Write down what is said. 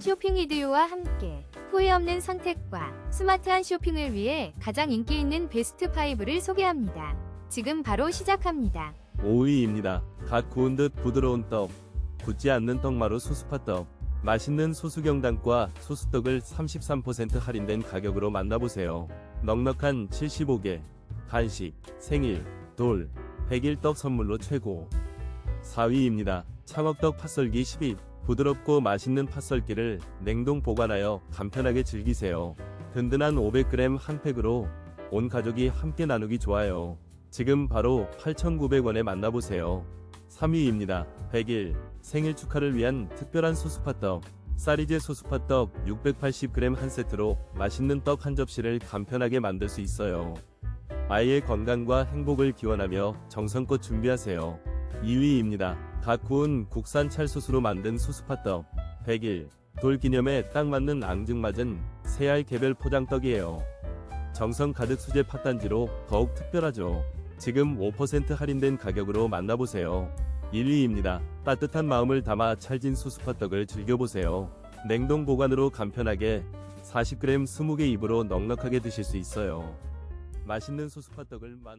쇼핑 이디오와 함께 후회 없는 선택과 스마트한 쇼핑을 위해 가장 인기 있는 베스트 5를 소개합니다. 지금 바로 시작합니다. 5위입니다. 갓 구운 듯 부드러운 떡, 굳지 않는 떡마루 소스파떡, 맛있는 소수경단과 소수떡을 33% 할인된 가격으로 만나보세요. 넉넉한 75개, 간식, 생일, 돌, 100일 떡 선물로 최고. 4위입니다. 창업떡 팥썰기 10일, 부드럽고 맛있는 팥썰기를 냉동 보관하여 간편하게 즐기세요. 든든한 500g 한 팩으로 온 가족이 함께 나누기 좋아요. 지금 바로 8,900원에 만나보세요. 3위입니다. 100일 생일 축하를 위한 특별한 소스파떡. 쌀이제 소스파떡 680g 한 세트로 맛있는 떡 한 접시를 간편하게 만들 수 있어요. 아이의 건강과 행복을 기원하며 정성껏 준비하세요. 2위입니다. 갓 구운 국산 찰소스로 만든 소스파떡. 100일 돌 기념에 딱 맞는 앙증맞은 새알 개별 포장떡이에요. 정성 가득 수제 팥단지로 더욱 특별하죠. 지금 5% 할인된 가격으로 만나보세요. 1위입니다. 따뜻한 마음을 담아 찰진 소스파떡을 즐겨보세요. 냉동 보관으로 간편하게 40g 20개 입으로 넉넉하게 드실 수 있어요. 맛있는 소스파떡을 만